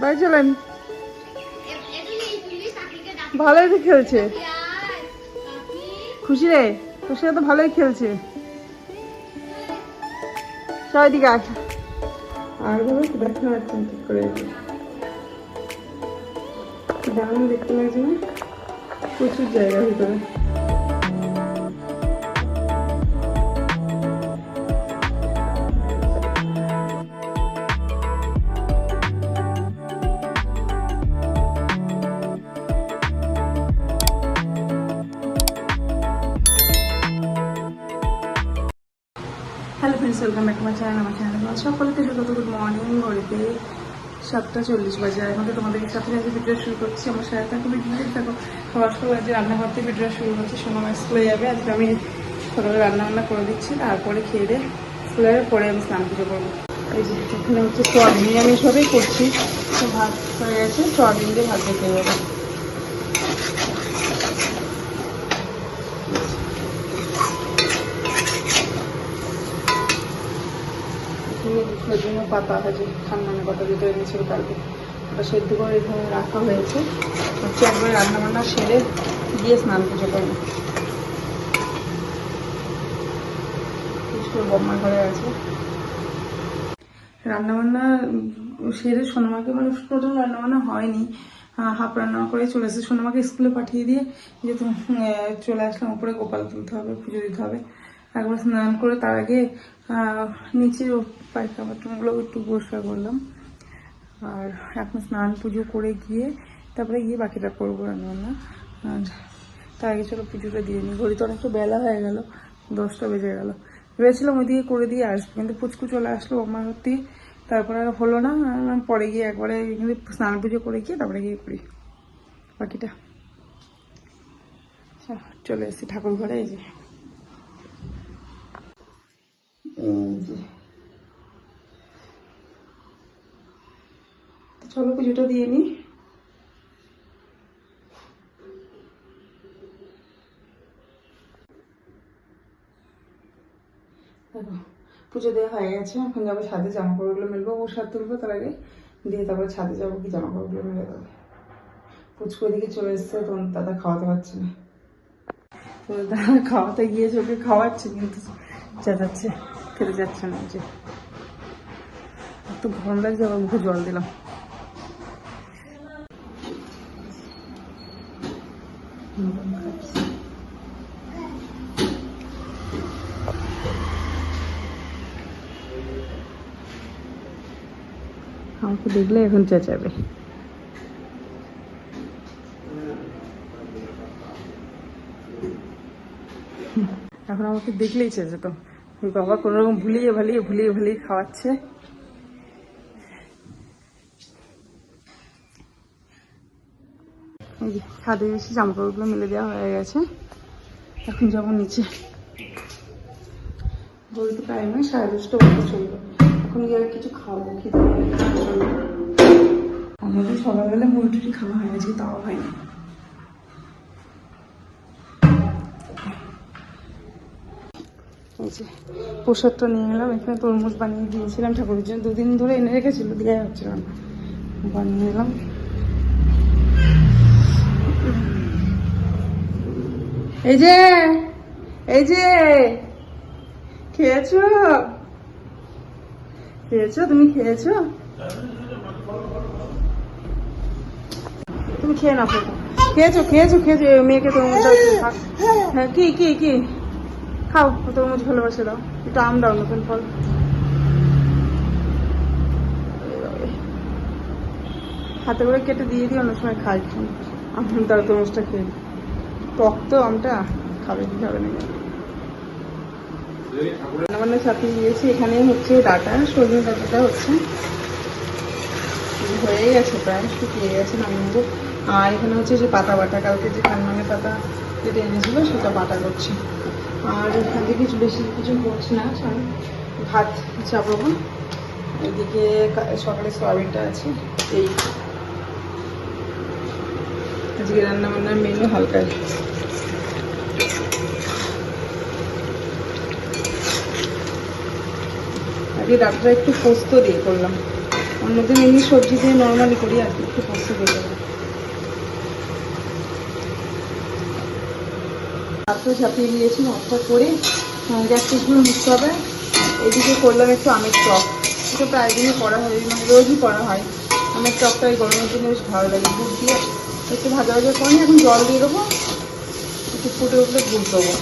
বাড়ি চলেন। ভালোই তো খেলছে। খুশি রে? খুশি তো ভালোই খেলছে। সবাই দিকে আস আর ভাবে দেখা যাচ্ছে ঠিক করে দারুণ দেখতে লাগছে না? প্রচুর জায়গা ভিতরে। Welcome back to my channel আমার চ্যানেল সকলকে স্বাগত। গুড মর্নিং ঘড়িতে সাতটা চল্লিশ বাজে। আর মধ্যে তোমাদেরকে সাথে সাথে ভিডিও শুরু করছি। আমার সাথে থাকো ভিডিও থাকো। খাবার সময় আজকে রান্নাঘর থেকে ভিডিও শুরু করছি। সোনামা স্কুলে যাবে। আজকে আমি সকালে রান্না বান্না করে দিচ্ছি। তারপরে খেয়ে দিয়ে স্কুলে যাবে পরে আমি স্নান পুজো করব। এই যে, এখানে হচ্ছে সোয়াবিন। নিরামিষভাবেই করছি। তো ভাত হয়ে গেছে। সোয়াবিন দিয়ে ভাত খেতে যাবে এখানে জন্য পাতা আছে খান্নানের পাতা যেটা এনেছিল কালকে। ওটা সেদ্ধ করে এখানে রাখা হয়েছে। হচ্ছে একবার রান্না বান্না সেরে দিয়ে স্নান পুজো করব। বম্মার ঘরে আছে। রান্নাবান্না সেরে সোনামাকে মানে টোটাল রান্নাবান্না হয়নি। হাফ রান্না করে চলে এসেছে। সোনামাকে স্কুলে পাঠিয়ে দিয়ে যেহেতু চলে আসলাম। উপরে গোপাল তুলতে হবে, পুজো দিতে হবে। একবার স্নান করে তার আগে নিচে পায়খা বাথরুমগুলো একটু পরিষ্কার করলাম। আর এখন স্নান পুজো করে গিয়ে তারপরে গিয়ে বাকিটা করব আর তার আগে চলো পুজোটা দিয়ে নিই। ঘড়ি তো অনেকটা বেলা হয়ে গেল, দশটা বেজে গেল। ভেবেছিলাম ওইদিকে করে দিয়ে আসব, কিন্তু পুচকু চলে আসলো আমার হতে তারপরে আর হলো না। পরে গিয়ে একবারে স্নান পুজো করে গিয়ে তারপরে গিয়ে করি। বাকিটা। চলে এসেছি ঠাকুর ঘরে এই যে এই যে তো চলো পুজোটা দিয়ে দেখো, পুজো দেওয়া হয়ে গেছে, এখন যাব ছাদে জামা কাপড়গুলো মেলবো ও সার তুলবো তার আগে। দিয়ে তারপরে ছাদে যাব, কি জামা কাপড়গুলো মেলে দেবো। পুচকু এদিকে চলে এসছে তখন দাদা খাওয়াতে পারছে না। দাদা খাওয়াতে গিয়েছে, ওকে খাওয়াচ্ছে কিন্তু, চেঁচাচ্ছে। খেতে যাচ্ছে না যে এত গরম লাগছে, আবার মুখে জল দিলাম। আমাকে দেখলে এখন চেঁচাবে। এখন আমাকে দেখলেই চেঁচে তো ওই বাবা কোনো রকম ভুলিয়ে ভালিয়ে ভুলিয়ে ভালিয়ে খাওয়াচ্ছে। ছাদে এসে জামা কাপড়গুলো মেলে দেওয়া হয়ে গেছে। এখন যাব নিচে। বলতে টাইম হয় সাড়ে দশটা বাজে চলবে। এখন গিয়ে কিছু খাওয়াবো খেতে আমাদের সকালবেলা মুড়ি টুটি খাওয়া হয় আজকে তাও হয়নি। এই যে প্রসাদটা নিয়ে এলাম এখানে তরমুজ বানিয়ে দিয়েছিলাম ঠাকুরের জন্য। দুদিন ধরে এনে রেখেছিল, দিয়ে হচ্ছিল না। বানিয়ে এলাম এই যে এই যে, খেয়েছো? খেয়েছো? তুমি খেয়েছো? তুমি খেয়ে নাও। খেয়েছো খেয়েছো খেয়েছো মেয়েকে তরমুজ হ্যাঁ কি কি কি? খাও তরমুজ ভালোবাসে দাও। একটু আম দাও, নতুন ফল। হাতে করে কেটে দিয়ে দিই অন্য সময় খাই। আম তার তরমুজটা খেয়ে। টক তো আমটা খাবে কি খাবে না রান্নাবান্নার সাথে দিয়েছি এখানে হচ্ছে ডাটা, সজনে ডাটাটা হচ্ছে। হয়ে গেছে প্রায় শুকিয়ে গেছে নামিয়ে আর এখানে হচ্ছে যে পাতা বাটা, কালকে যে কানমানের পাতা যেটা এনেছিল সেটা বাটা করছি। আর এখান কিছু বেশি কিছু করছি না আমি ভাত চাপাবো। এদিকে সকালে সয়াবিনটা আছে, এই। আজকে রান্না বান্নার মেনু হালকা। আজকে ডাক্তার একটু পোস্ত দিয়ে করলাম। অন্যদিন এমনি সবজি দিয়ে নর্মালি করি, আর কি একটু পোস্ত দিয়ে দেবো ভাতটা ঝাঁপিয়ে দিয়েছি ভাতটা করে গ্যাস পিসগুলো মিশতে হবে। এদিকে করলাম একটু আমের টক এটা প্রায় দিনই করা হয় মানে রোজই করা হয়। আমের টকটা এই গরমের জন্য বেশ ভালো লাগে। গুড় দিয়ে একটু ভাজা ভাজা করে এখন জল দিয়ে দেবো। একটু ফুটে উঠলে গুড় দেবো।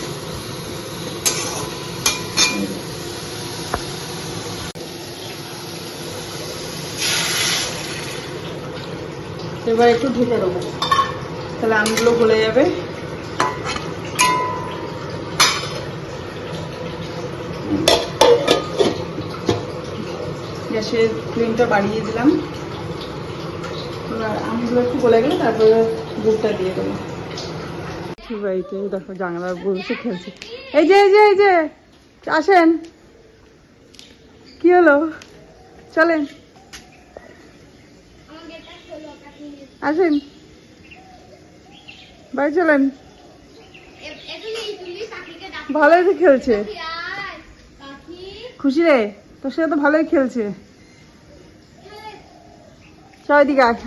এবার একটু ঢেকে দেবো। তাহলে আমগুলো গলে যাবে। গ্যাসের ফ্লেমটা বাড়িয়ে দিলাম। এবার আমগুলো একটু গলে গেলে তারপরে দুধটা দিয়ে দেবো। বাড়িতে দেখো জানলার বসে খেলছে। এই যে এই যে এই যে আসেন। কি হলো? চলেন। আসেন। বাড়ি চলেন। ভালোই তো খেলছে। খুশি রে? তোর সাথে তো ভালোই খেলছে। চল দিকে আয়।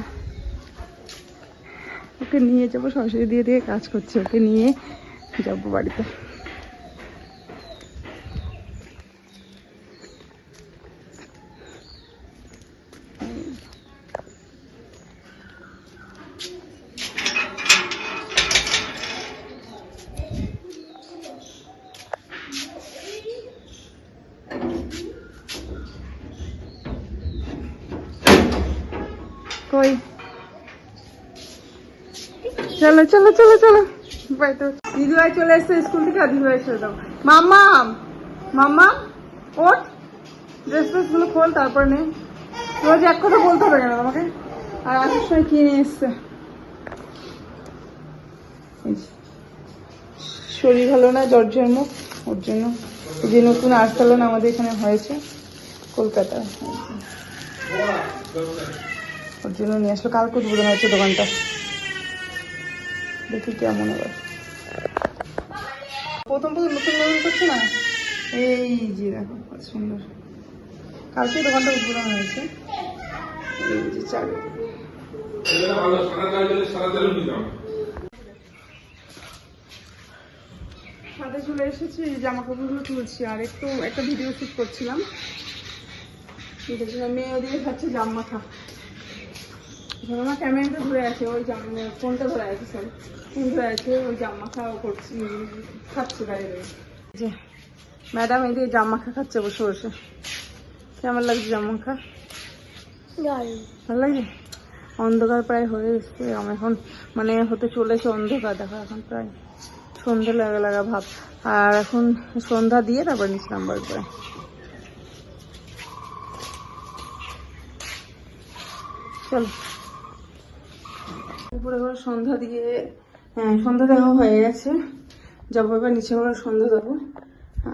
ওকে নিয়ে যাব, সরাসরি দিয়ে দিয়ে কাজ করছে, ওকে নিয়ে যাব বাড়িতে। চলো চলো চলো চলো। বাড়িতে দিদি ভাই চলে এসছে, স্কুল থেকে দিদি ভাই ছেড়ে দাও। মাম্মাম মাম্মা, ওঠ। ড্রেস ট্রেসগুলো খোল, তারপর নে। রোজ এক কথা বলতে হবে কেন তোমাকে? আর আসার সময় নিয়ে এসছে? শরীর ভালো না জ্বর জন্ম ওর জন্য। যে নতুন আর্ট স্যালন আমাদের এখানে হয়েছে, কলকাতা। ওর জন্য নিয়ে আসলো, কালকে উদ্বোধন হয়েছে দোকানটা। দেখি কেমন এবার প্রথম প্রথম নতুন নতুন করছে না? এই যে দেখো সুন্দর। কালকে দোকানটা উদ্বোধন হয়েছে। এই চলে এসেছি জামা কাপড়গুলো তুলছি। আর একটু একটা ভিডিও শুট করছিলাম। দেখছিলাম মেয়ে ওদিকে খাচ্ছে জাম মাখা আমার ক্যামেরাটা ধরে আছে, ওই জাম ফোনটা ধরে আছে সরি ধরে আছে ওই জাম মাখা করছি খাচ্ছে বাইরে যে ম্যাডাম এদিকে জাম মাখা খাচ্ছে বসে বসে কেমন লাগছে জাম মাখা ভালো লাগে অন্ধকার প্রায় হয়ে এসছে আমার এখন মানে হতে চলেছে অন্ধকার দেখো এখন প্রায় সন্ধ্যা লাগা লাগা ভাব আর এখন সন্ধ্যা দিয়ে তারপর নিচ্ছিলাম বাড়ি করে চলো। উপরে ঘরে সন্ধ্যা দিয়ে। হ্যাঁ সন্ধ্যা দেওয়া হয়ে গেছে। যাব এবার, নিচে ঘরে সন্ধ্যা দেবো।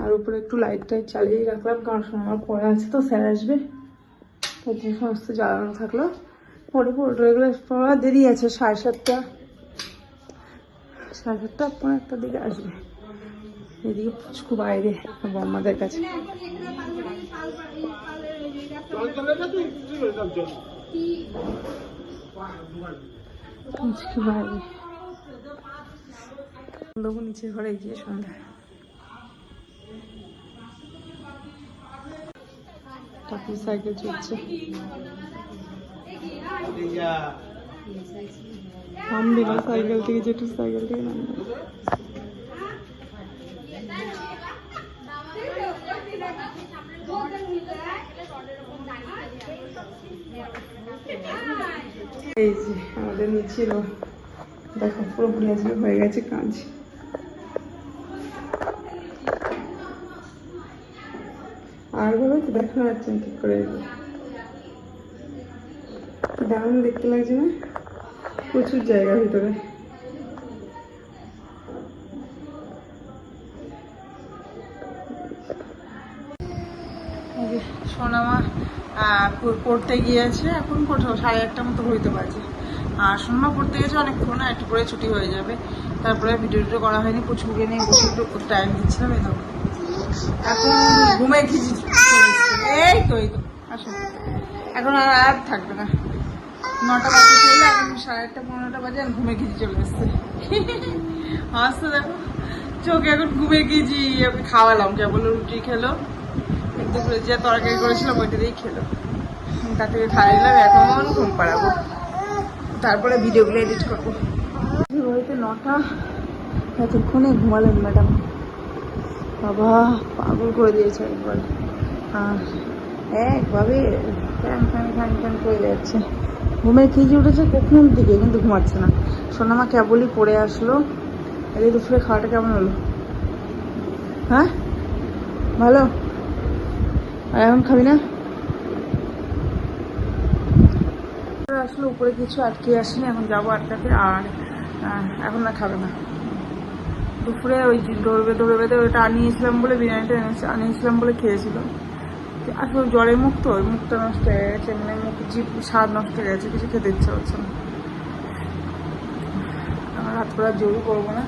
আর উপরে একটু লাইট টাইট চালিয়ে রাখলাম, কারণ আমার পরে আছে তো, স্যার আসবে। তার সমস্ত জ্বালানো থাকল। পরে পরে এগুলো পড়া দেরি আছে, সাড়ে সাতটা। সাড়ে সাতটা পনেরো একটা দিকে আসবে। এদিকে পুচকু বাইরে বম্মাদের কাছে। পুচকু বাইরে। দেবো নিচের ঘরে গিয়ে সন্ধ্যা। সাইকেল সাইকেল থেকে যেটু সাইকেল থেকে এই যে আমাদের নিচে লো- দেখো পুরোপুরি আজকে হয়ে গেছে কাজ আর বলো তো দেখা ঠিক করে? দারুণ দেখতে লাগছে না? প্রচুর জায়গা ভিতরে। সোনামা পড়তে গিয়েছে, এখন কোথাও সাড়ে একটা মতো হইতে পারছে। আর সোনামা পড়তে গেছে অনেকক্ষণ আর একটু পরে ছুটি হয়ে যাবে। তারপরে ভিডিও টিডিও করা হয়নি প্রচুরকে নিয়ে একটু টাইম দিচ্ছিলাম দেখো এখন ঘুমে খিচি এই তো, এই এখন আর আর থাকবে না। নটা বাজে চলে, এখন সাড়ে আটটা, পনেরোটা বাজে ঘুমে চলে দেখো, চোখে এখন ঘুমে গিয়েছি ওকে খাওয়ালাম, কেবল রুটি খেলো। যে তরকারি করেছিলাম, ওইটা দিয়েই খেলো। তার থেকে এখন ঘুম পাড়াবো। তারপরে ভিডিওগুলো এডিট করব। নটা। এতক্ষণে ঘুমালেন ম্যাডাম। বাবা, পাগল করে দিয়েছে একবার। একভাবে ফ্যান ফ্যান ফ্যান ফ্যান করে যাচ্ছে। ঘুমের খিজি উঠেছে কখন দিকে কিন্তু ঘুমাচ্ছে না। সোনামা কেবলই পড়ে আসলো। এই দুপুরে খাওয়াটা কেমন হলো? হ্যাঁ? ভালো? আর এখন খাবি না? আসলে, উপরে কিছু আটকে আসেনি, এখন যাব আটকাতে আর এখন না খাবে না। দুপুরে ওই দৌড়বে দৌড়ে বেঁধে ওটা আনিয়েছিলাম বলে, বিরিয়ানিটা এনেছি আনিয়েছিলাম বলে খেয়েছিল। আসলে জ্বরে মুখ তো মুখটা নষ্ট হয়ে গেছে মানে মুখ জিভ, স্বাদ নষ্ট হয়ে গেছে, কিছু খেতে ইচ্ছা হচ্ছে না। আমার রাত করে আর জোরও করব না।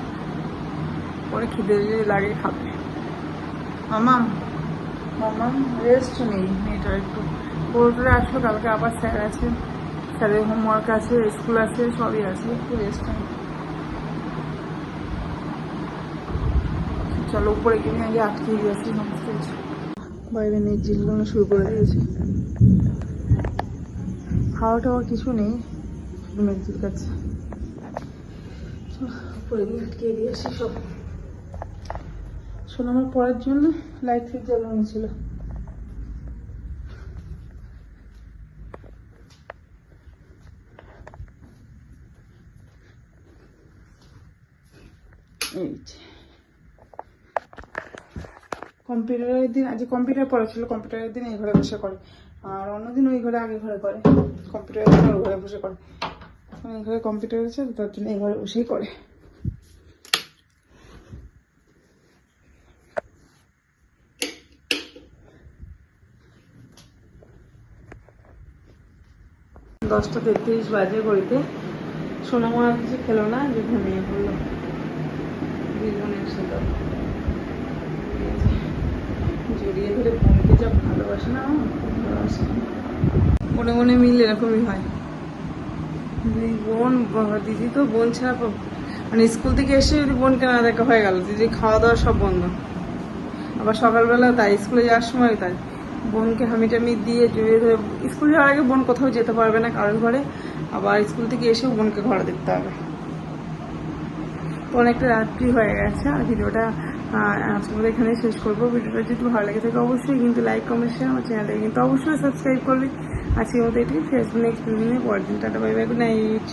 পরে খিদে যদি লাগে খাবে। মামাম মামাম রেস্ট নেই, মেয়েটার একটু। পড়ে আসলো, কালকে আবার স্যার আছে। স্যারের হোমওয়ার্ক আছে, স্কুল আছে, সবই আছে, একটু রেস্ট নেই। চলো উপরে কিনে আগে আটকে গেছি সমস্ত কিছু বাইরে মেঘ জিলগুলো শুরু করে দিয়েছি। খাওয়া টাওয়া কিছু নেই শুধু মেঘ জিলকাচ্ছে চলো, উপরে গিয়ে আটকে দিয়ে সব। শোনো আমার পড়ার জন্য লাইট ফিট জ্বালানো ছিল যে। কম্পিউটারের দিন, আজ কম্পিউটার পড়া ছিল কম্পিউটারের দিন এই ঘরে বসে করে। আর অন্যদিন ওই ঘরে আগে ঘরে করে। কম্পিউটারের দিন ওই ঘরে বসে করে। এখন এই ঘরে কম্পিউটার আছে তার জন্য এই ঘরে বসেই করে। দশটা তেত্রিশ বাজে ঘড়িতে। সোনামা কিছু খেলো না, যে ঘুমিয়ে পড়ল। দুজনের ছিল জড়িয়ে ধরে বোনকে যা ভালোবাসে না, ভালোবাসে মনে মনে মিল এরকমই হয়। বোন দিদি তো বোন ছাড়া মানে স্কুল থেকে এসে যদি বোনকে না দেখা হয়ে গেল, দিদি খাওয়া দাওয়া সব বন্ধ। আবার সকালবেলা তাই, স্কুলে যাওয়ার সময় তাই। বোনকে হামি টামি দিয়ে জড়িয়ে ধরে স্কুল যাওয়ার আগে বোন কোথাও যেতে পারবে না কারোর ঘরে, আবার স্কুল থেকে এসেও বোনকে ঘরে দেখতে হবে। অনেকটা রাত্রি হয়ে গেছে, আর ভিডিওটা আজকে মতো এখানে শেষ করব। ভিডিওটা যদি ভালো লাগে থাকে অবশ্যই কিন্তু লাইক কমেন্ট শেয়ার আমার চ্যানেলটাকে কিন্তু অবশ্যই সাবস্ক্রাইব করবে। আজকে মতো এটি ফেসবুক নেক্সট দিনে পরের tata bye bye good night